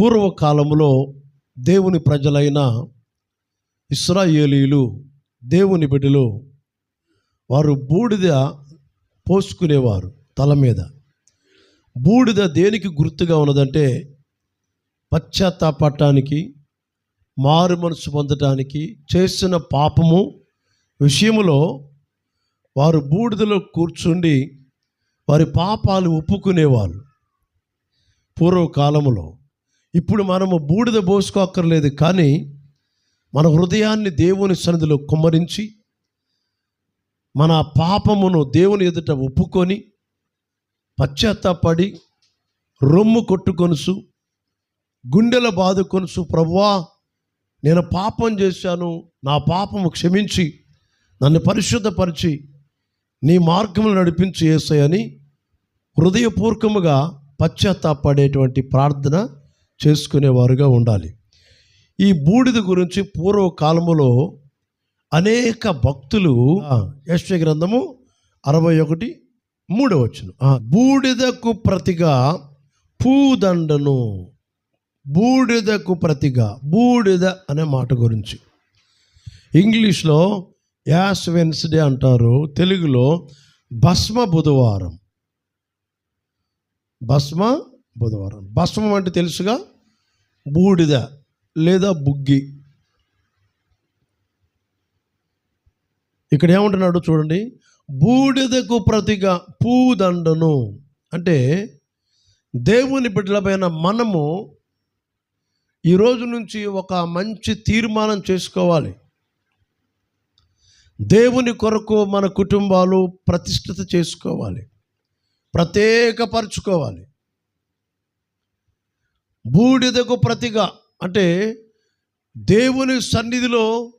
పూర్వకాలంలో దేవుని ప్రజలైన ఇస్రాయేలీలు దేవుని బిడ్డలు వారు బూడిద పోసుకునేవారు తల మీద. బూడిద దేనికి గుర్తుగా ఉన్నదంటే పశ్చాత్తాపడటానికి మారు మనసు పొందటానికి చేసిన పాపము విషయములో వారు బూడిదలో కూర్చుండి వారి పాపాలు ఒప్పుకునేవాళ్ళు పూర్వకాలంలో ఇప్పుడు మనము బూడిద పోసుకోక్కర్లేదు కానీ మన హృదయాన్ని దేవుని సన్నిధిలో కుమ్మరించి మన పాపమును దేవుని ఎదుట ఒప్పుకొని పశ్చాత్తాపడి రొమ్ము కొట్టుకొనుసు గుండెల బాదుకొనుసు ప్రభువా నేను పాపం చేశాను నా పాపము క్షమించి నన్ను పరిశుద్ధపరిచి నీ మార్గములు నడిపించి వేసాయని హృదయపూర్వకముగా పశ్చాత్తాపడేటువంటి ప్రార్థన చేసుకునేవారుగా ఉండాలి. ఈ బూడిద గురించి పూర్వకాలములో అనేక భక్తులు యశ్వ గ్రంథము అరవై ఒకటి మూడవ వచ్చును బూడిదకు ప్రతిగా పూదండను. బూడిదకు ప్రతిగా బూడిద అనే మాట గురించి. ఇంగ్లీష్లో యాస్ వెన్స్డే అంటారు తెలుగులో భస్మ బుధవారం. భస్మ బుధవారం. భస్మం అంటే తెలుసుగా? బూడిద లేదా బుగ్గి. ఇక్కడ ఏమంటున్నాడు చూడండి బూడిదకు ప్రతిగా పూదండను. అంటే దేవుని బిడ్డలపైన మనము ఈ రోజు నుంచి ఒక మంచి తీర్మానం చేసుకోవాలి. దేవుని కొరకు మన కుటుంబాలు ప్రతిష్ఠిత చేసుకోవాలి. ప్రత్యేకపరచుకోవాలి. బూడిదకు ప్రతిగా. అంటే దేవుని సన్నిధిలో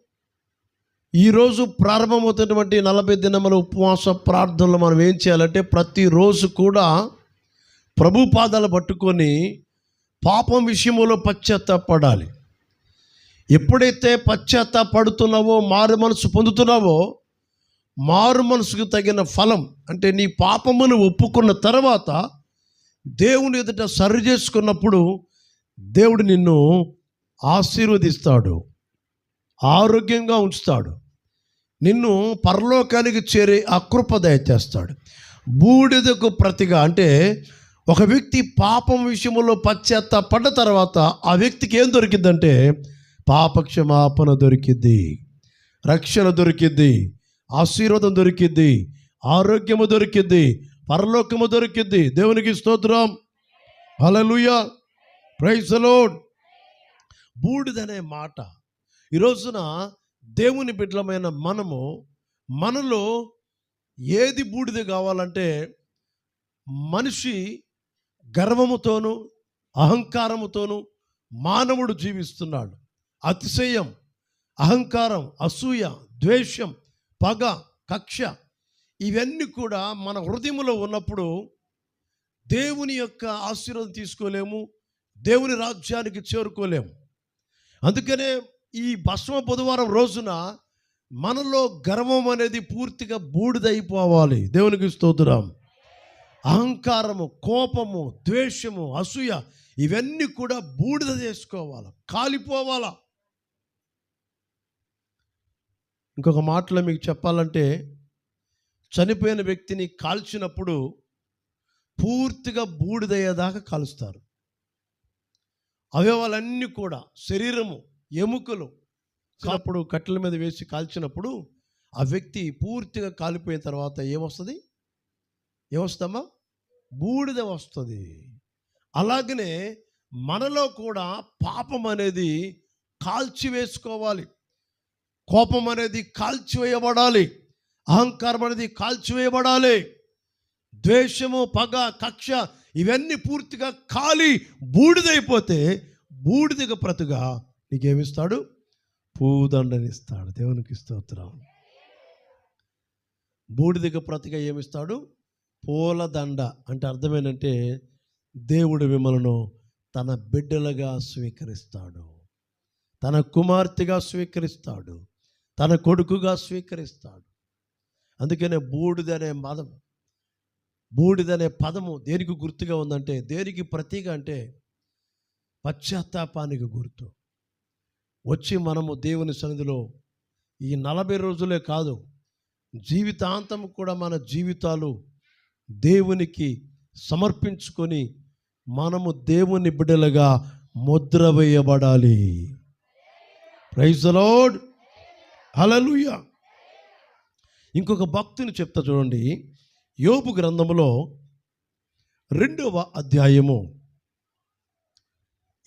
ఈరోజు ప్రారంభమవుతున్నటువంటి నలభై దినముల ఉపవాస ప్రార్థనలు మనం ఏం చేయాలంటే ప్రతిరోజు కూడా ప్రభు పాదాలు పట్టుకొని పాపం విషయంలో పశ్చాత్తాపడాలి. ఎప్పుడైతే పశ్చాత్తాపడుతున్నావో మారు మనసు పొందుతున్నావో మారు మనసుకు తగిన ఫలం అంటే నీ పాపమును ఒప్పుకున్న తర్వాత దేవుని ఎదుట సరి చేసుకున్నప్పుడు దేవుడు నిన్ను ఆశీర్వదిస్తాడు ఆరోగ్యంగా ఉంచుతాడు నిన్ను పరలోకానికి చేరే అకృప దయచేస్తాడు. బూడిదకు ప్రతిగా అంటే ఒక వ్యక్తి పాపం విషయంలో పశ్చాత్తాపడ్డ తర్వాత ఆ వ్యక్తికి ఏం దొరికిందంటే పాపక్షమాపణ దొరికిద్ది రక్షణ దొరికిద్ది ఆశీర్వాదం దొరికిద్ది ఆరోగ్యము దొరికిద్ది పరలోకము దొరికిద్ది. దేవునికి స్తోత్రం. హల్లెలూయా. ప్రైజ్ బూడిదనే మాట. ఈ రోజున దేవుని బిడ్డలమైన మనము మనలో ఏది బూడిద కావాలంటే మనిషి గర్వముతోనూ అహంకారముతోనూ మానవుడు జీవిస్తున్నాడు. అతిశయం అహంకారం అసూయ ద్వేషం పగ కక్ష ఇవన్నీ కూడా మన హృదయంలో ఉన్నప్పుడు దేవుని యొక్క ఆశీర్వాదం తీసుకోలేము దేవుని రాజ్యానికి చేరుకోలేము. అందుకనే ఈ భస్మ బుధవారం రోజున మనలో గర్వం అనేది పూర్తిగా బూడిదైపోవాలి. దేవునికి స్తోత్రం. అహంకారము కోపము ద్వేషము అసూయ ఇవన్నీ కూడా బూడిద చేసుకోవాలి? కాలిపోవాలా? ఇంకొక మాటలో మీకు చెప్పాలంటే చనిపోయిన వ్యక్తిని కాల్చినప్పుడు పూర్తిగా బూడిదయ్యేదాకా కాలుస్తారు. అవయవాలన్నీ కూడా శరీరము ఎముకలు అప్పుడు కట్టెల మీద వేసి కాల్చినప్పుడు ఆ వ్యక్తి పూర్తిగా కాలిపోయిన తర్వాత ఏమొస్తుంది? ఏమొస్తామా బూడిద వస్తుంది. అలాగనే మనలో కూడా పాపం అనేది కాల్చివేసుకోవాలి. కోపం అనేది కాల్చివేయబడాలి. అహంకారం అనేది కాల్చివేయబడాలి. ద్వేషము పగ కక్ష ఇవన్నీ పూర్తిగా ఖాళీ బూడిదైపోతే బూడిదకు ప్రతిగా నీకేమిస్తాడు? పూదండనిస్తాడు దేవునికి స్తోత్రం. బూడిదకు ప్రతిగా ఏమిస్తాడు? పూలదండ. అంటే అర్థమేంటంటే దేవుడు మిమ్మల్ని తన బిడ్డలుగా స్వీకరిస్తాడు. తన కుమార్తెగా స్వీకరిస్తాడు. తన కొడుకుగా స్వీకరిస్తాడు. అందుకనే బూడిదనే మదం. బూడిదనే పదము దేనికి గుర్తుగా ఉందంటే దేనికి ప్రతీక అంటే పశ్చాత్తాపానికి గుర్తు. వచ్చి మనము దేవుని సన్నిధిలో ఈ నలభై రోజులే కాదు జీవితాంతం కూడా మన జీవితాలు దేవునికి సమర్పించుకొని మనము దేవుని బిడ్డలుగా ముద్ర వేయబడాలి. ప్రైజ్ లార్డ్ హలలుయ ఇంకొక భక్తుని చెప్తా చూడండి. యోబు గ్రంథములో రెండవ అధ్యాయము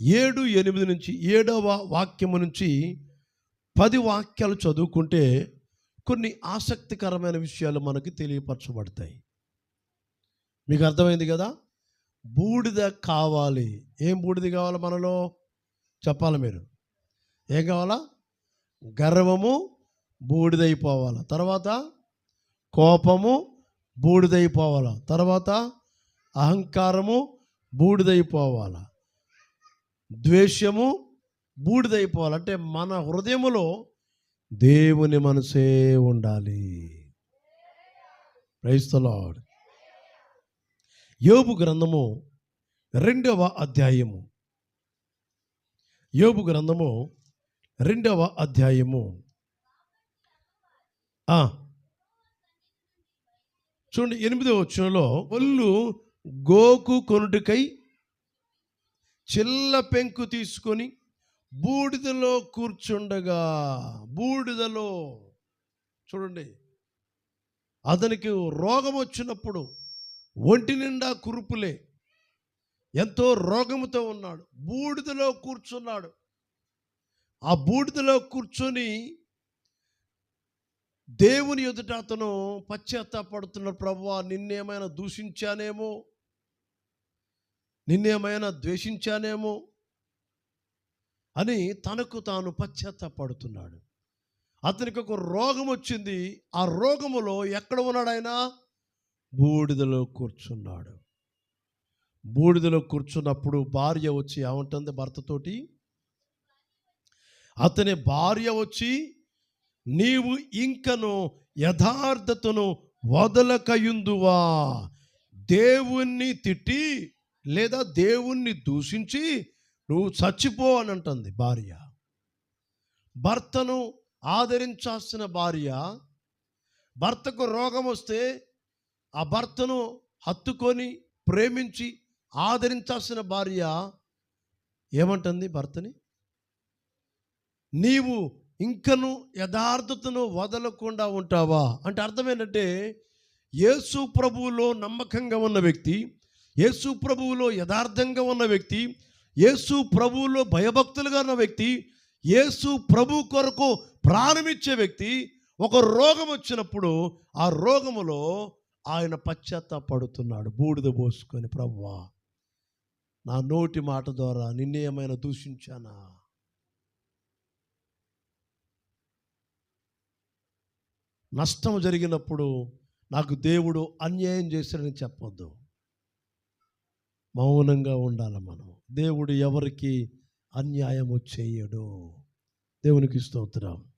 ఏడు ఎనిమిది నుంచి ఏడవ వాక్యము నుంచి పది వాక్యాలు చదువుకుంటే కొన్ని ఆసక్తికరమైన విషయాలు మనకి తెలియపరచబడతాయి. మీకు అర్థమైంది కదా? బూడిద కావాలి. ఏం బూడిద కావాలి మనలో? చెప్పాలి మీరు. ఏం కావాలా? గర్వము బూడిదైపోవాలి. తర్వాత కోపము బూడిదైపోవాల. తర్వాత అహంకారము బూడిదైపోవాల. ద్వేషము బూడిదైపోవాలి. అంటే మన హృదయములో దేవుని మనసే ఉండాలి. క్రైస్తలాడ్ యోబు గ్రంథము రెండవ అధ్యాయము. యోబు గ్రంథము రెండవ అధ్యాయము. చూడండి ఎనిమిదో వచ్చంలో ఒళ్ళు గోకు కొనుటికై చిల్ల పెంకు తీసుకొని బూడిదలో కూర్చుండగా బూడిదలో చూడండి అతనికి రోగం వచ్చినప్పుడు ఒంటి నిండా కురుపులే. ఎంతో రోగముతో ఉన్నాడు. బూడిదలో కూర్చున్నాడు. ఆ బూడిదలో కూర్చొని దేవుని ఎదుట అతను పశ్చాత్తాపడుతున్నాడు. ప్రభువా నిన్నేమైనా దూషించానేమో? నిన్నేమైనా ద్వేషించానేమో? అని తనకు తాను పశ్చాత్తాపడుతున్నాడు. అతనికి ఒక రోగం వచ్చింది. ఆ రోగములో ఎక్కడ ఉన్నాడు ఆయన? బూడిదలో కూర్చున్నాడు. బూడిదలో కూర్చున్నప్పుడు భార్య వచ్చి ఏమంటుంది భర్తతోటి? అతని భార్య వచ్చి నీవు ఇంకను యథార్థతను వదలకయుందువా? దేవుణ్ణి తిట్టి లేదా దేవుణ్ణి దూషించి నువ్వు చచ్చిపో అని అంటుంది భార్య. భర్తను ఆదరించాల్సిన భార్య భర్తకు రోగం వస్తే ఆ భర్తను హత్తుకొని ప్రేమించి ఆదరించాల్సిన భార్య ఏమంటుంది భర్తని? నీవు ఇంకను యథార్థతను వదలకుండా ఉంటావా? అంటే అర్థమేంటంటే యేసు ప్రభువులో నమ్మకంగా ఉన్న వ్యక్తి యేసు ప్రభువులో యథార్థంగా ఉన్న వ్యక్తి యేసు ప్రభువులో భయభక్తులుగా ఉన్న వ్యక్తి యేసు ప్రభు కొరకు ప్రాణమిచ్చే వ్యక్తి ఒక రోగం వచ్చినప్పుడు ఆ రోగములో ఆయన పశ్చాత్తాపడుతున్నాడు. బూడిద పోసుకొని ప్రభువా నా నోటి మాట ద్వారా నిన్నేమైనా దూషించానా? నష్టం జరిగినప్పుడు నాకు దేవుడు అన్యాయం చేశాడని చెప్పొద్దు. మౌనంగా ఉండాలి మనం. దేవుడు ఎవరికి అన్యాయము చేయడు. దేవునికి స్తోత్రం.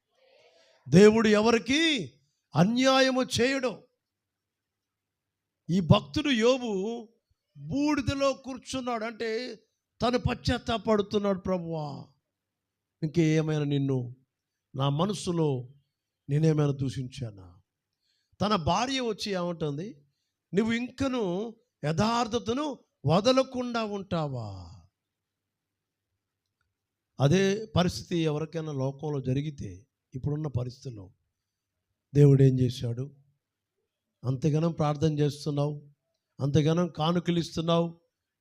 దేవుడు ఎవరికి అన్యాయము చేయడు. ఈ భక్తుడు యోబు బూడిదలో కూర్చున్నాడు. అంటే తను పశ్చాత్తాపడుతున్నాడు ప్రభువా. ఇంకేమైనా నిన్ను నా మనసులో నేనేమైనా దూషించానా? తన భార్య వచ్చి ఏమంటుంది? నువ్వు ఇంకను యథార్థతను వదలకుండా ఉంటావా? అదే పరిస్థితి ఎవరికైనా లోకంలో జరిగితే ఇప్పుడున్న పరిస్థితుల్లో దేవుడు ఏం చేశాడు? అంతగానం ప్రార్థన చేస్తున్నావు అంతగానం కానుకలు ఇస్తున్నావు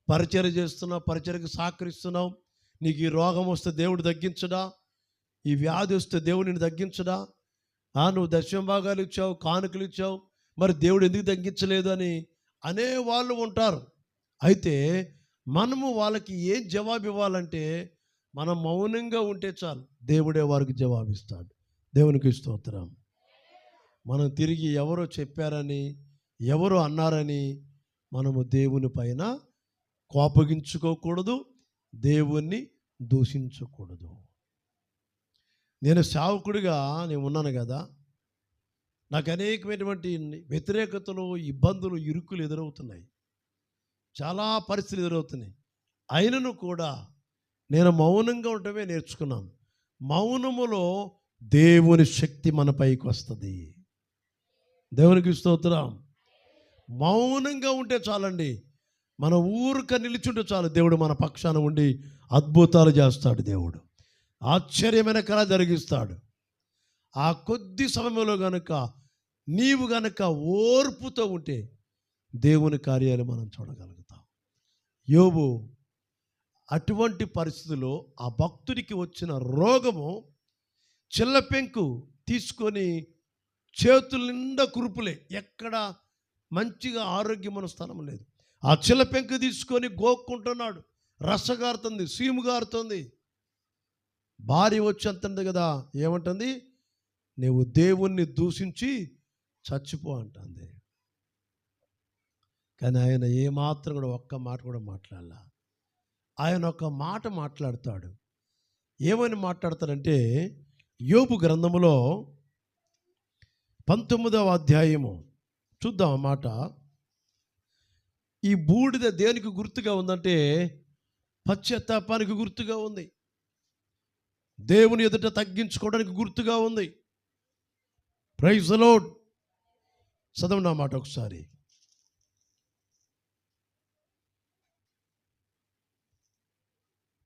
పరిచర్య చేస్తున్నావు పరిచర్యకు సహకరిస్తున్నావు నీకు ఈ రోగం వస్తే దేవుడు తగ్గించడా? ఈ వ్యాధి వస్తే దేవుడిని తగ్గించడా? నువ్వు దశమ భాగాలు ఇచ్చావు కానుకలు ఇచ్చావు మరి దేవుడు ఎందుకు తగ్గించలేదు అని అనే వాళ్ళు ఉంటారు. అయితే మనము వాళ్ళకి ఏం జవాబు ఇవ్వాలంటే మనం మౌనంగా ఉంటే చాలు. దేవుడే వారికి జవాబిస్తాడు దేవునికి స్తోత్రం. మనం తిరిగి ఎవరో చెప్పారని ఎవరు అన్నారని మనము దేవుని పైన కోపగించుకోకూడదు దేవుణ్ణి దూషించకూడదు. నేను సేవకుడిగా నేను ఉన్నాను కదా. నాకు అనేకమైనటువంటి వ్యతిరేకతలు ఇబ్బందులు ఇరుకులు ఎదురవుతున్నాయి. చాలా పరిస్థితులు ఎదురవుతున్నాయి. అయినను కూడా నేను మౌనంగా ఉండటమే నేర్చుకున్నాను. మౌనములో దేవుని శక్తి మన పైకి వస్తుంది. దేవునికి స్తోత్రం. మౌనంగా ఉంటే చాలండి. మన ఊరుక నిలిచుంటే చాలు దేవుడు మన పక్షాన ఉండి అద్భుతాలు చేస్తాడు దేవుడు. ఆశ్చర్యమైన కళ జరిగిస్తాడు. ఆ కొద్ది సమయంలో గనుక నీవు గనుక ఓర్పుతో ఉంటే దేవుని కార్యాలు మనం చూడగలుగుతాం. యోబు అటువంటి పరిస్థితిలో ఆ భక్తుడికి వచ్చిన రోగము చిల్లపెంకు తీసుకొని చేతుల నిండా కురుపులే. ఎక్కడ మంచిగా ఆరోగ్యమైన స్థలం లేదు. ఆ చిల్లపెంకు తీసుకొని గోక్కుంటున్నాడు. రసగారుతుంది సీము గారుతుంది భార్య వచ్చి అంటుంది కదా ఏమంటుంది? నీవు దేవుణ్ణి దూషించి చచ్చిపో అంటుంది. కానీ ఆయన ఏమాత్రం కూడా ఒక్క మాట కూడా మాట్లాడాల. ఆయన ఒక మాట మాట్లాడతాడు. ఏమని మాట్లాడతాడంటే యోబు గ్రంథములో పంతొమ్మిదవ అధ్యాయము చూద్దాం అన్నమాట మాట. ఈ బూడిద దేనికి గుర్తుగా ఉందంటే పశ్చాత్తాపానికి గుర్తుగా ఉంది. దేవుని ఎదుట తగ్గించుకోవడానికి గుర్తుగా ఉంది. ప్రైజ్ లోడ్ చదవండి నా మాట ఒకసారి.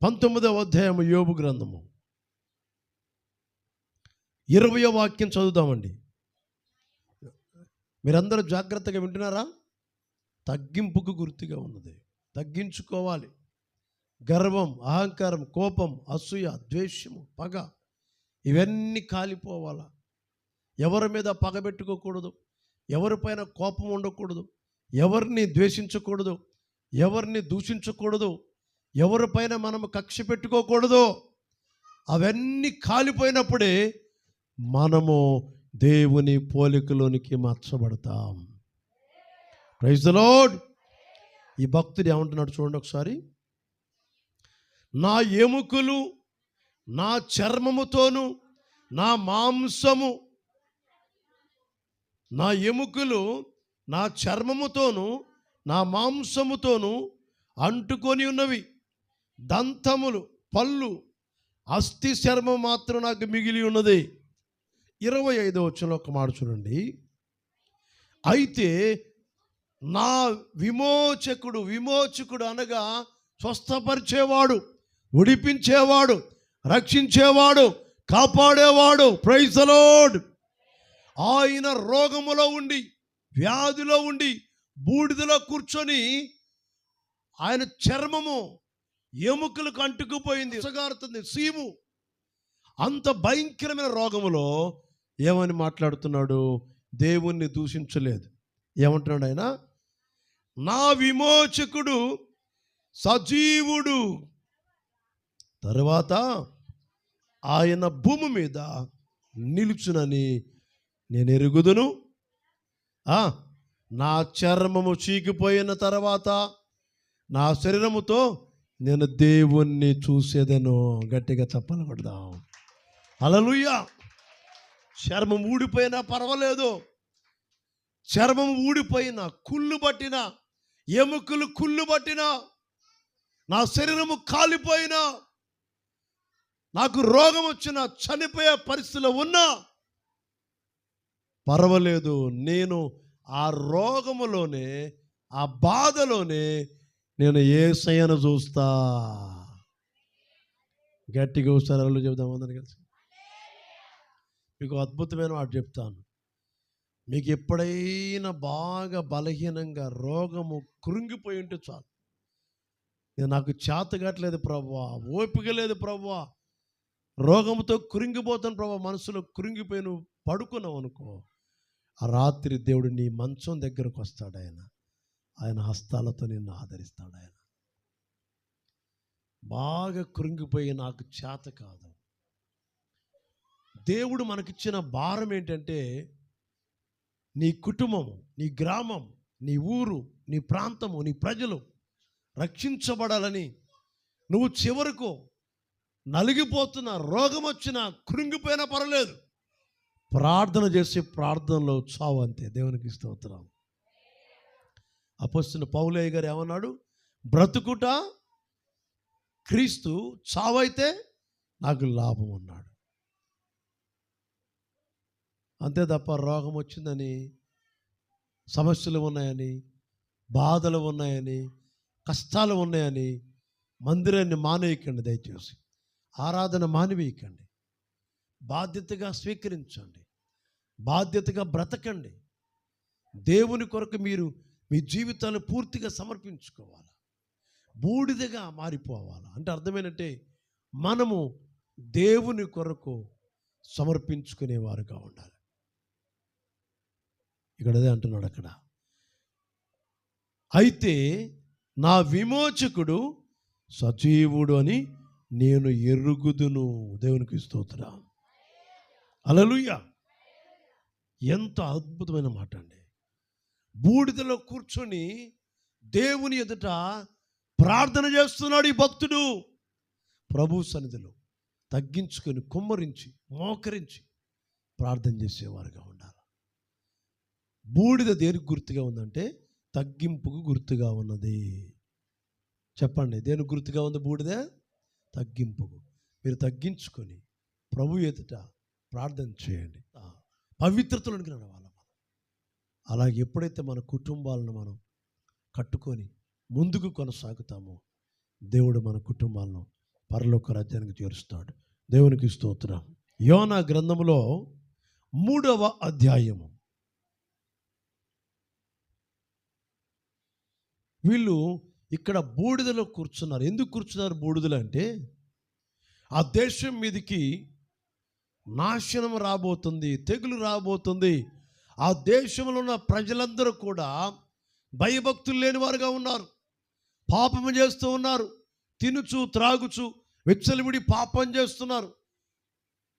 పంతొమ్మిదవ అధ్యాయము యోబు గ్రంథము. ఇరవయో వాక్యం చదువుతామండి మీరందరూ జాగ్రత్తగా వింటున్నారా? తగ్గింపుకు గుర్తుగా ఉన్నది. తగ్గించుకోవాలి. గర్వం అహంకారం కోపం అసూయ ద్వేషము పగ ఇవన్నీ కాలిపోవాలా? ఎవరి మీద పగబెట్టుకోకూడదు ఎవరిపైన కోపం ఉండకూడదు? ఎవరిని ద్వేషించకూడదు? ఎవరిని దూషించకూడదు? ఎవరిపైన మనం కక్ష పెట్టుకోకూడదు? అవన్నీ కాలిపోయినప్పుడే మనము దేవుని పోలికలోనికి మార్చబడతాం. ప్రైజ్ ద లోడ్ ఈ భక్తుడు ఏమంటున్నాడు చూడండి ఒకసారి. నా ఎముకలు నా చర్మముతోను నా మాంసము నా ఎముకలు నా చర్మముతోను నా మాంసముతోను అంటుకొని ఉన్నవి. దంతములు పళ్ళు అస్థి చర్మం మాత్రం నాకు మిగిలి ఉన్నది. ఇరవై ఐదో వచ్చిన ఒక మాట చూడండి. అయితే నా విమోచకుడు విమోచకుడు అనగా స్వస్థపరిచేవాడు. ఉడిపించేవాడు రక్షించేవాడు కాపాడేవాడు. ప్రైజలోడ్ ఆయన రోగములో ఉండి వ్యాధిలో ఉండి బూడిదలో కూర్చొని ఆయన చర్మము ఎముకలకు అంటుకుపోయింది సగారుతుంది సీము అంత భయంకరమైన రోగములో ఏమని మాట్లాడుతున్నాడు? దేవుణ్ణి దూషించలేదు. ఏమంటున్నాడు ఆయన? నా విమోచకుడు సజీవుడు. తర్వాత ఆయన భూమి మీద నిలుచునని నేను ఎరుగుదును. నా చర్మము చీకిపోయిన తర్వాత నా శరీరముతో నేను దేవుణ్ణి చూసేదను. గట్టిగా చెప్పలు కొడదాం. అలలుయ్య చర్మం ఊడిపోయినా పర్వాలేదు. చర్మం ఊడిపోయిన కుళ్ళు పట్టిన ఎముకలు కుళ్ళు పట్టిన నా శరీరము కాలిపోయినా నాకు రోగం వచ్చిన చనిపోయే పరిస్థితిలో ఉన్నా పర్వాలేదు. నేను ఆ రోగములోనే ఆ బాధలోనే నేను ఏ సయను చూస్తా. గట్టిగా ఒకసారి అల్లు చెబుదాం కలిసి. మీకు అద్భుతమైన మాట చెప్తాను. మీకు ఎప్పుడైనా బాగా బలహీనంగా రోగము కృంగిపోయి ఉంటే చాలు. నేను నాకు చేత కావట్లేదు ఓపిక లేదు ప్రవ్వా రోగంతో కృంగిపోతాను ప్రభా మనసులో నువ్వు పడుకున్నావు అనుకో. ఆ రాత్రి దేవుడు నీ మంచం దగ్గరకు వస్తాడు ఆయన. ఆయన హస్తాలతో నిన్ను ఆదరిస్తాడు ఆయన. బాగా కృంగిపోయి నాకు చేత కాదు. దేవుడు మనకిచ్చిన భారం ఏంటంటే నీ కుటుంబము నీ గ్రామం నీ ఊరు నీ ప్రాంతము నీ ప్రజలు రక్షించబడాలని నువ్వు చివరకు నలిగిపోతున్న రోగం వచ్చినా కృంగిపోయినా పర్వాలేదు. ప్రార్థన చేసే ప్రార్థనలో చావు అంతే. దేవునికి స్తోత్రం. అపస్తున్న పౌలయ్య గారు ఏమన్నాడు? బ్రతుకుట క్రీస్తు చావైతే నాకు లాభం అన్నాడు. అంతే తప్ప రోగం వచ్చిందని సమస్యలు ఉన్నాయని బాధలు ఉన్నాయని కష్టాలు ఉన్నాయని మందిరాన్ని మానేయకండి దయచేసి. ఆరాధన మానివేయకండి. బాధ్యతగా స్వీకరించండి. బాధ్యతగా బ్రతకండి. దేవుని కొరకు మీరు మీ జీవితాన్ని పూర్తిగా సమర్పించుకోవాలి? బూడిదగా మారిపోవాలి? అంటే అర్థమేంటంటే మనము దేవుని కొరకు సమర్పించుకునేవారుగా ఉండాలి. ఇక్కడ అదే అంటున్నాడు అక్కడ. అయితే నా విమోచకుడు సజీవుడు అని నేను ఎరుగుదును దేవునికి స్తోత్రం అలలుయ్య ఎంత అద్భుతమైన మాట అండి. బూడిదలో కూర్చొని దేవుని ఎదుట ప్రార్థన చేస్తున్నాడు ఈ భక్తుడు. ప్రభు సన్నిధిలో తగ్గించుకొని కుమ్మరించి మోకరించి ప్రార్థన చేసేవారుగా ఉండాలి. బూడిద దేనికి గుర్తుగా ఉందంటే తగ్గింపుకు గుర్తుగా ఉన్నది. చెప్పండి దేనికి గుర్తుగా ఉంది బూడిద? తగ్గింపుకు. మీరు తగ్గించుకొని ప్రభు ఎదుట ప్రార్థన చేయండి. ఆ, పవిత్రతలోనికి నడవాలి మనం. అలాగే ఎప్పుడైతే మన కుటుంబాలను మనం కట్టుకొని ముందుకు కొనసాగుతామో దేవుడు మన కుటుంబాలను పరలోక రాజ్యానికి చేరుస్తాడు. దేవునికి స్తోత్రం. యోనా గ్రంథములో మూడవ అధ్యాయము. వీళ్ళు ఇక్కడ బూడిదలో కూర్చున్నారు. ఎందుకు కూర్చున్నారు బూడిదలు అంటే ఆ దేశం మీదకి నాశనం రాబోతుంది తెగులు రాబోతుంది. ఆ దేశంలో ఉన్న ప్రజలందరూ కూడా భయభక్తులు లేని వారుగా ఉన్నారు. పాపము చేస్తూ ఉన్నారు. తినుచు త్రాగుచు వెచ్చలివిడి పాపం చేస్తున్నారు.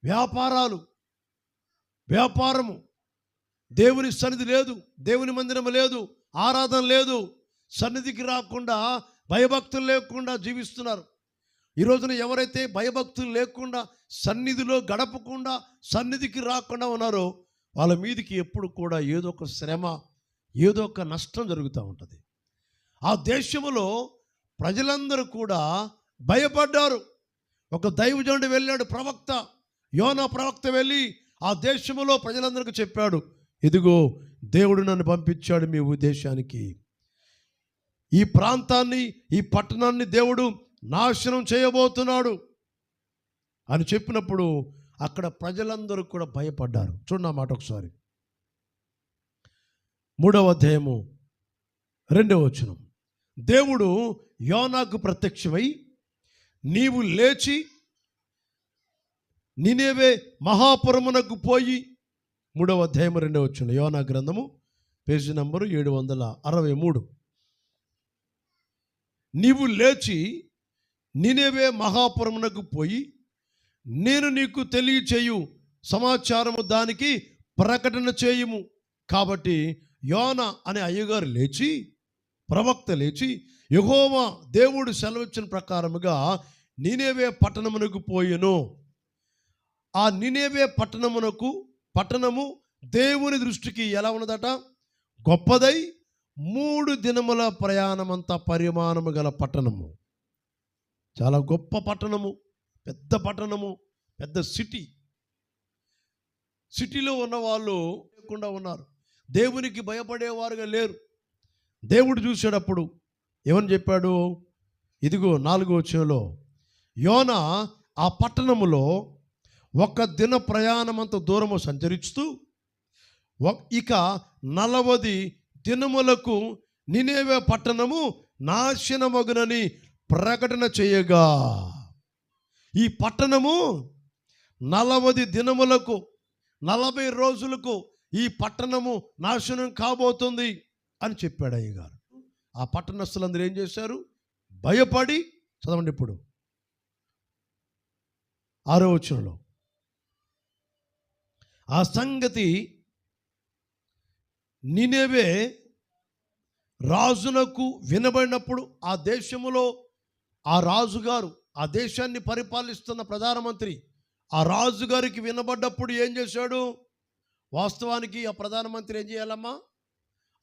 వ్యాపారాలు వ్యాపారము. దేవుని సన్నిధి లేదు దేవుని మందిరం లేదు ఆరాధన లేదు. సన్నిధికి రాకుండా భయభక్తులు లేకుండా జీవిస్తున్నారు. ఈ రోజున ఎవరైతే భయభక్తులు లేకుండా సన్నిధిలో గడపకుండా సన్నిధికి రాకుండా ఉన్నారో వాళ్ళ మీదికి ఎప్పుడు కూడా ఏదో ఒక శ్రమ ఏదో ఒక నష్టం జరుగుతూ ఉంటుంది. ఆ దేశంలో ప్రజలందరూ కూడా భయపడ్డారు. ఒక దైవజనుడు వెళ్ళాడు ప్రవక్త యోనా ప్రవక్త వెళ్ళి ఆ దేశంలో ప్రజలందరికీ చెప్పాడు ఇదిగో దేవుడు నన్ను పంపించాడు మీ ఉద్దేశానికి. ఈ ప్రాంతాన్ని ఈ పట్టణాన్ని దేవుడు నాశనం చేయబోతున్నాడు అని చెప్పినప్పుడు అక్కడ ప్రజలందరూ కూడా భయపడ్డారు. చూడండి మాట ఒకసారి. మూడవ అధ్యాయము రెండవ వచనం. దేవుడు యోనాకు ప్రత్యక్షమై నీవు లేచి నినేవే మహాపురమునకు పోయి మూడవ అధ్యాయము రెండవ వచ్చిన యోనా గ్రంథము పేజీ నంబరు ఏడు వందల అరవై మూడు. నీవు లేచి నినేవే మహాపురమునకు పోయి నేను నీకు తెలియచేయు సమాచారము దానికి ప్రకటన చేయుము. కాబట్టి యోన అనే అయ్యగారు లేచి ప్రవక్త లేచి యహోవా దేవుడు సెలవిచ్చిన ప్రకారముగా నినేవే పట్టణమునకు పోయెను. ఆ నినేవే పట్టణమునకు పట్టణము దేవుని దృష్టికి ఎలా ఉన్నదట? గొప్పదై మూడు దినముల ప్రయాణమంత పరిమాణము గల పట్టణము. చాలా గొప్ప పట్టణము పెద్ద పట్టణము పెద్ద సిటీ. సిటీలో ఉన్న వాళ్ళు లేకుండా ఉన్నారు. దేవునికి భయపడేవారుగా లేరు. దేవుడు చూసేటప్పుడు ఏమని చెప్పాడు? ఇదిగో నాలుగో చెలో యోన ఆ పట్టణములో ఒక దిన ప్రయాణమంత దూరము సంచరిస్తూ ఇక నలవది దినములకు నినేవే పట్టణము నాశనమగునని ప్రకటన చేయగా. ఈ పట్టణము నలభై దినములకు నలభై రోజులకు ఈ పట్టణము నాశనం కాబోతుంది అని చెప్పాడు అయ్యగారు. ఆ పట్టణస్తులందరూ ఏం చేశారు? భయపడి చదవండి ఇప్పుడు. ఆరో వచనంలో ఆ సంగతి నినేవే రాజునకు వినబడినప్పుడు ఆ దేశములో ఆ రాజుగారు ఆ దేశాన్ని పరిపాలిస్తున్న ప్రధానమంత్రి ఆ రాజుగారికి వినబడ్డప్పుడు ఏం చేశాడు? వాస్తవానికి ఆ ప్రధానమంత్రి ఏం చేయాలమ్మా?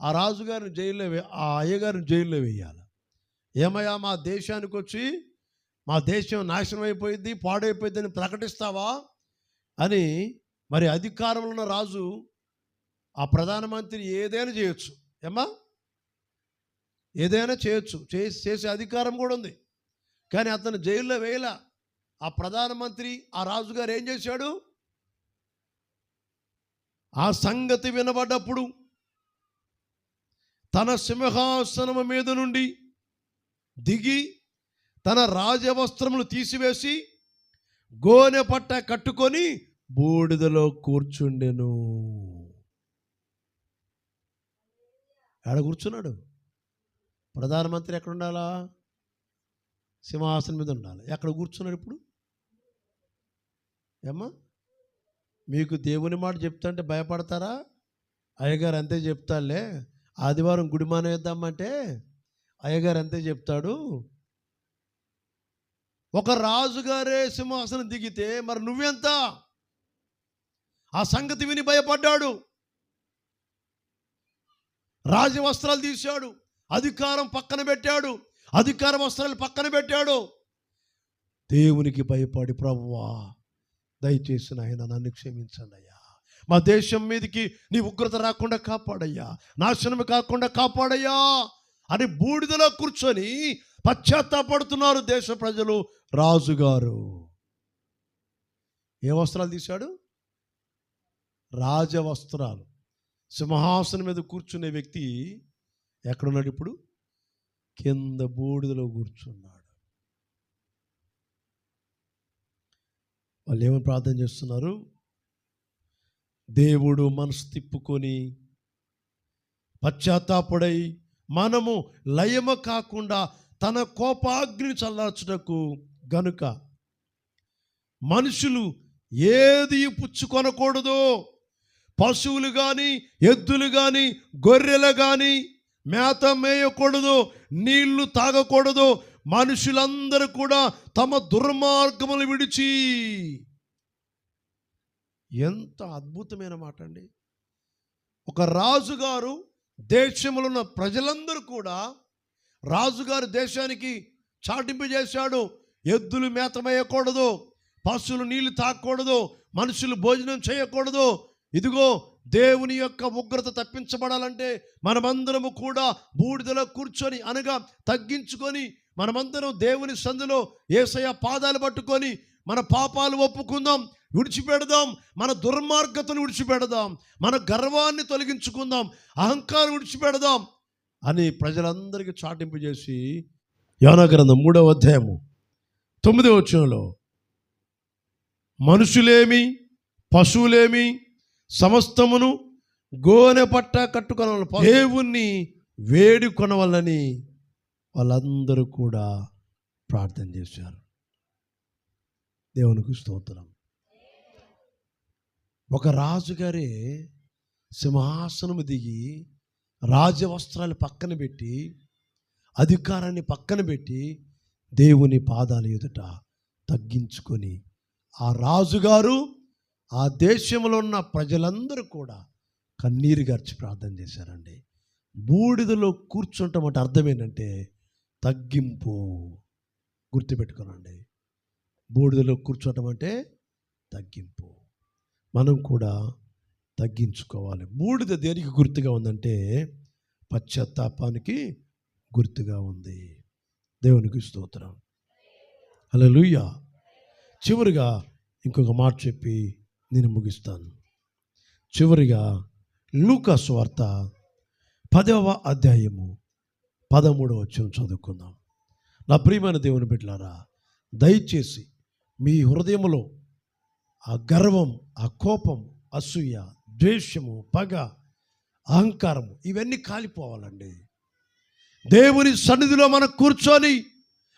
ఆ రాజుగారిని జైల్లో వే ఆ అయ్యగారిని జైల్లో వేయాలి. ఏమయ్యా మా దేశానికి వచ్చి మా దేశం నాశనం అయిపోయింది పాడైపోయింది అని ప్రకటిస్తావా? అని మరి అధికారంలో ఉన్న రాజు ఆ ప్రధానమంత్రి ఏదైనా చేయొచ్చు. ఏమ్మా? ఏదైనా చేయొచ్చు. చేసి చేసే అధికారం కూడా ఉంది. కానీ అతను జైల్లో వేయల. ఆ ప్రధానమంత్రి ఆ రాజుగారు ఏం చేశాడు? ఆ సంగతి వినబడ్డప్పుడు తన సింహాసనము మీద నుండి దిగి తన రాజవస్త్రములు తీసివేసి గోనె పట్ట కట్టుకొని బూడిదలో కూర్చుండెను. ఆడ కూర్చున్నాడు. ప్రధానమంత్రి ఎక్కడ ఉండాలా? సింహాసనం మీద ఉండాలి. ఎక్కడ కూర్చున్నాడు ఇప్పుడు? ఏమ్మా? మీకు దేవుని మాట చెప్తుంటే భయపడతారా? అయ్యగారు అంతే చెప్తాలే ఆదివారం గుడి మానేద్దామంటే అయ్యగారు అంతే చెప్తాడు. ఒక రాజుగారే సింహాసనం దిగితే మరి నువ్వెంత? ఆ సంగతి విని భయపడ్డాడు. రాజవస్త్రాలు తీశాడు. అధికారం పక్కన పెట్టాడు. అధికార వస్త్రాలు పక్కన పెట్టాడు. దేవునికి భయపడి ప్రభువా దయచేసి నాయన నన్ను క్షమించండి అయ్యా. మా దేశం మీదకి నీ ఉగ్రత రాకుండా కాపాడయ్యా. నాశనం కాకుండా కాపాడయ్యా అని బూడిదలో కూర్చొని పశ్చాత్తాపడుతున్నారు దేశ ప్రజలు. రాజుగారు ఏ వస్త్రాలు తీశాడు? రాజవస్త్రాలు సింహాసనం మీద కూర్చునే వ్యక్తి ఎక్కడున్నాడు ఇప్పుడు? కింద బూడిదలో కూర్చున్నాడు. వాళ్ళు ఏమని ప్రార్థన చేస్తున్నారు? దేవుడు మనసు తిప్పుకొని పశ్చాత్తాపుడై మనము లయమ కాకుండా తన కోపాగ్ని చల్లార్చుటకు గనుక మనుషులు ఏది పుచ్చుకొనకూడదు పశువులు కానీ ఎద్దులు కానీ గొర్రెలు కానీ మేత మేయకూడదు నీళ్ళు తాగకూడదు. మనుషులందరూ కూడా తమ దుర్మార్గములు విడిచి. ఎంత అద్భుతమైన మాట అండి ఒక రాజుగారు దేశంలో ఉన్న ప్రజలందరూ కూడా రాజుగారు దేశానికి చాటింపు చేశాడు. ఎద్దులు మేతమేయకూడదు పశువులు నీళ్ళు తాగకూడదు మనుషులు భోజనం చేయకూడదు ఇదిగో దేవుని యొక్క ఉగ్రత తప్పించబడాలంటే మనమందరము కూడా బూడిదలో కూర్చొని అనగా తగ్గించుకొని మనమందరం దేవుని సందులో ఏసయ పాదాలు పట్టుకొని మన పాపాలు ఒప్పుకుందాం విడిచిపెడదాం మన దుర్మార్గతను విడిచిపెడదాం మన గర్వాన్ని తొలగించుకుందాం అహంకారం విడిచిపెడదాం అని ప్రజలందరికీ చాటింపు చేసి యోనగ్రంథం మూడవ అధ్యాయము తొమ్మిదవ వచనంలో మనుషులేమి పశువులేమి సమస్తమును గోనె పట్ట కట్టుకొన దేవుణ్ణి వేడి వాళ్ళందరూ కూడా ప్రార్థన చేశారు. దేవునికి స్తోత్రం. ఒక రాజుగారే సింహాసనము దిగి రాజవస్త్రాలు పక్కన పెట్టి అధికారాన్ని పక్కన పెట్టి దేవుని పాదాల ఎదుట తగ్గించుకొని ఆ రాజుగారు ఆ దేశంలో ఉన్న ప్రజలందరూ కూడా కన్నీరు గర్చి ప్రార్థన చేశారండి. బూడిదలో కూర్చుంటాం అంటే అర్థం ఏంటంటే తగ్గింపు. గుర్తుపెట్టుకోనండి. బూడిదలో కూర్చోవటం అంటే తగ్గింపు. మనం కూడా తగ్గించుకోవాలి. బూడిద దేనికి గుర్తుగా ఉందంటే పశ్చాత్తాపానికి గుర్తుగా ఉంది. దేవునికి స్తోత్రం. లూయ చివరిగా ఇంకొక మాట చెప్పి నేను ముగిస్తాను. చివరిగా లూకస్ వార్త పదవ అధ్యాయము పదమూడవ వచ్చిన చదువుకుందాం. నా ప్రియమైన దేవుని బిడ్డలారా దయచేసి మీ హృదయంలో ఆ గర్వం ఆ కోపం అసూయ ద్వేషము పగ అహంకారము ఇవన్నీ కాలిపోవాలండి. దేవుని సన్నిధిలో మనం కూర్చొని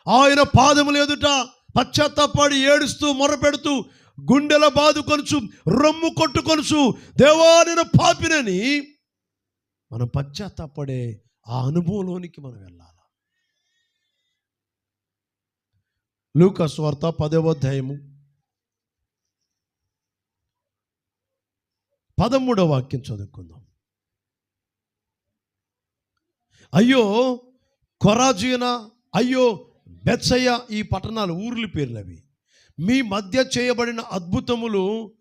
ఆయన పాదములు ఎదుట పశ్చాత్తాపడి ఏడుస్తూ మొరపెడుతూ గుండెల బాదుకొనుచు రొమ్ము కొట్టుకొనుచు దేవా నేను పాపినని మనం పశ్చాత్తాపడే ఆ అనుభవంలోనికి మనం వెళ్ళాలి? లూకస్ వార్త పదవ అధ్యాయము. పదమూడవ వాక్యం చదువుకుందాం. అయ్యో కొరాజీన అయ్యో బెత్సయ్య ఈ పట్టణాలు ఊర్ల పేర్లు అవి మీ మధ్య చేయబడిన అద్భుతములు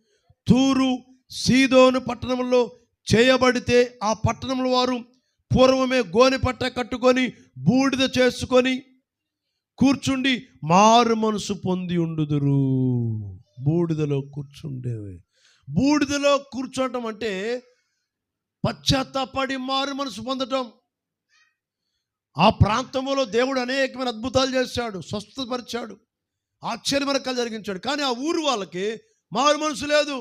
తూరు సీదోను పట్టణంలో చేయబడితే ఆ పట్టణంలో వారు పూర్వమే గోని పట్ట కట్టుకొని బూడిద చేసుకొని కూర్చుండి మారు మనసు పొంది ఉండుదురు. బూడిదలో కూర్చుండేవి. బూడిదలో కూర్చోటం అంటే పశ్చాత్తాపడి మారు మనసు పొందటం. ఆ ప్రాంతంలో దేవుడు అనేకమైన అద్భుతాలు చేశాడు స్వస్థపరిచాడు. ఆశ్చర్యమరకాలు జరిగించాడు. కానీ ఆ ఊరు వాళ్ళకి మారు మనసు లేదు.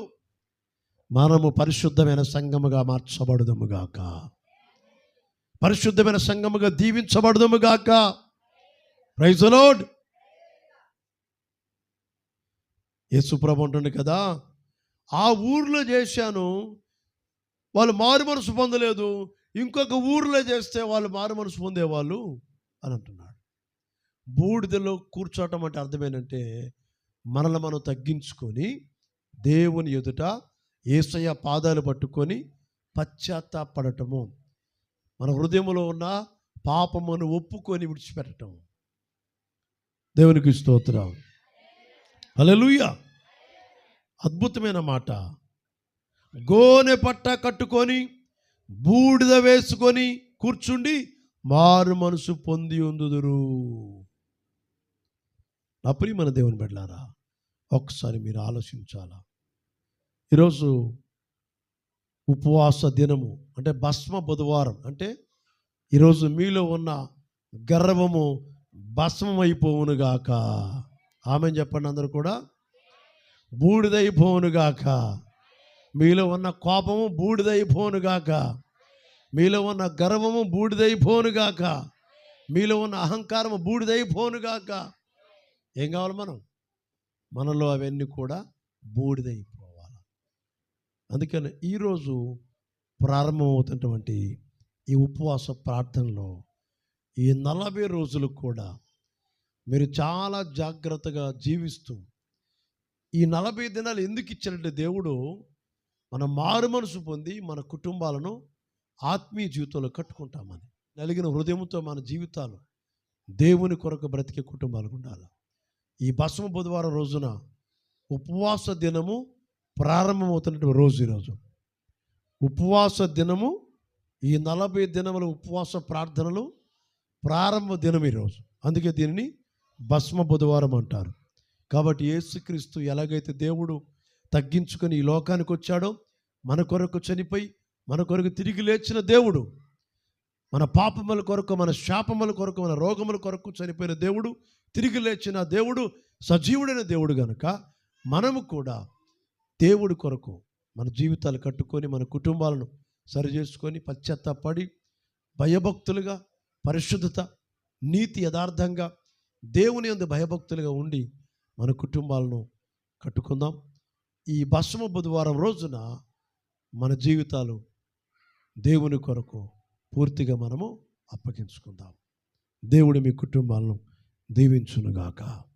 మనము పరిశుద్ధమైన సంఘముగా మార్చబడదుముగాక పరిశుద్ధమైన సంఘముగా దీవించబడదుముగాక ప్రైజ్ లోడ్ యేసుప్రభు అంటుండే కదా ఆ ఊర్లో చేశాను వాళ్ళు మారు మనసు పొందలేదు. ఇంకొక ఊర్లో చేస్తే వాళ్ళు మారు మనసు పొందేవాళ్ళు అని అంటున్నాడు. బూడిదలో కూర్చోవటం అంటే అర్థమేంటంటే మనల్ని మనం తగ్గించుకొని దేవుని ఎదుట ఏసయ్య పాదాలు పట్టుకొని పశ్చాత్తాపడటము. మన హృదయంలో ఉన్న పాపమును ఒప్పుకొని విడిచిపెట్టడం దేవునికి స్తోత్రం. హల్లెలూయా. అద్భుతమైన మాట. గోనె పట్ట కట్టుకొని బూడిద వేసుకొని కూర్చుండి మారు మనసు పొంది ఉందుదురు. నా ప్రియమైన దేవుని బిడ్డలారా ఒక్కసారి మీరు ఆలోచించాలా? ఈరోజు ఉపవాస దినము అంటే భస్మ బుధవారం అంటే ఈరోజు మీలో ఉన్న గర్వము భస్మమైపోవునుగాక. ఆమె చెప్పండి అందరూ కూడా. బూడిదైపోవునుగాక. మీలో ఉన్న కోపము బూడిదైపోనుగాక మీలో ఉన్న గర్వము బూడిదైపోనుగాక మీలో ఉన్న అహంకారము బూడిదైపోనుగాక ఏం కావాలి మనం? మనలో అవన్నీ కూడా బూడిదైపోవాలి. అందుకని ఈరోజు ప్రారంభమవుతున్నటువంటి ఈ ఉపవాస ప్రార్థనలో ఈ నలభై రోజులు కూడా మీరు చాలా జాగ్రత్తగా జీవిస్తూ ఈ నలభై దినాలు ఎందుకు ఇచ్చారంటే దేవుడు మన మారు మనసు పొంది మన కుటుంబాలను ఆత్మీయ జీవితంలో కట్టుకుంటామని. నలిగిన హృదయంతో మన జీవితాలు దేవుని కొరకు బ్రతికే కుటుంబాలు ఉండాలి. ఈ భస్మ బుధవారం రోజున ఉపవాస దినము ప్రారంభమవుతున్నటువంటి రోజు ఈరోజు. ఉపవాస దినము ఈ నలభై దినముల ఉపవాస ప్రార్థనలు ప్రారంభ దినం ఈరోజు. అందుకే దీనిని భస్మ బుధవారం అంటారు. కాబట్టి యేసుక్రీస్తు ఎలాగైతే దేవుడు తగ్గించుకొని ఈ లోకానికి వచ్చాడో మన కొరకు చనిపోయి మన కొరకు తిరిగి లేచిన దేవుడు మన పాపముల కొరకు మన శాపముల కొరకు మన రోగముల కొరకు చనిపోయిన దేవుడు తిరిగి లేచిన దేవుడు సజీవుడైన దేవుడు గనుక మనము కూడా దేవుడి కొరకు మన జీవితాలు కట్టుకొని మన కుటుంబాలను సరిచేసుకొని పశ్చాత్తాపడి భయభక్తులుగా పరిశుద్ధత నీతి యథార్థంగా దేవుని యందు భయభక్తులుగా ఉండి మన కుటుంబాలను కట్టుకుందాం. ఈ భస్మ బుధవారం రోజున మన జీవితాలు దేవుని కొరకు పూర్తిగా మనము అప్పగించుకుందాం. దేవుడు మీ కుటుంబాలను దీవించునుగాక.